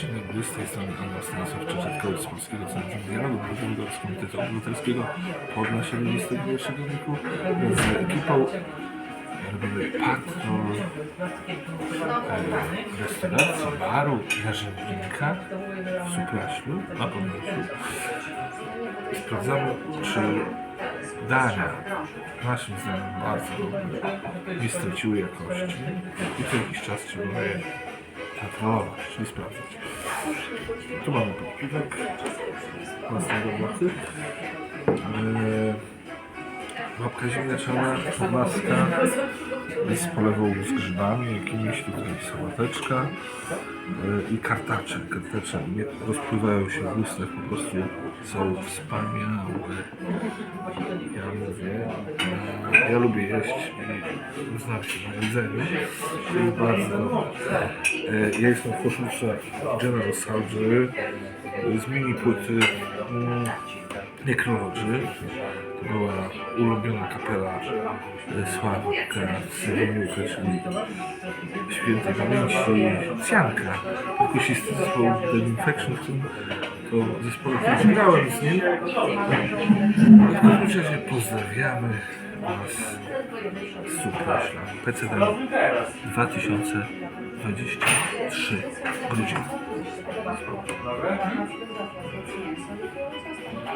Dzień dobry, z tej strony Anna Stanisław Czeczetkowicz z Polskiego Centrum Dialogu Narodowego z Komitetu Obywatelskiego Podlasie XXI wieku z ekipą robimy patrol e, restauracji, baru, jarzębnika w Supraślu na Podlasiu. Sprawdzamy, czy dania naszym zdaniem bardzo dobre nie straciły jakości i co jakiś czas trzeba je patrolować, czyli sprawdzać. Tu mamy podpiwek własnego bloku. Yy, Łapka ziemniaczana, maska z polewą z grzybami, jakimiś tutaj sałateczka yy, i kartacze. Kartacze nie rozpływają się w ustach, po prostu są wspaniałe. Ja mówię, ja lubię jeść i znam się na jedzeniu. Bardzo. Yy, Ja jestem w koszulce General Surgery z mini płyty mm, Necrology. To była ulubiona kapela e, Sławka Syreniuka, czyli świętej pamięci Cjanka. Perkusisty zespołu Dead Infection, w tym to zespole, który grałem z nim. W każdym razie pozdrawiamy Was Supraśla. PCD 2023 grudzień.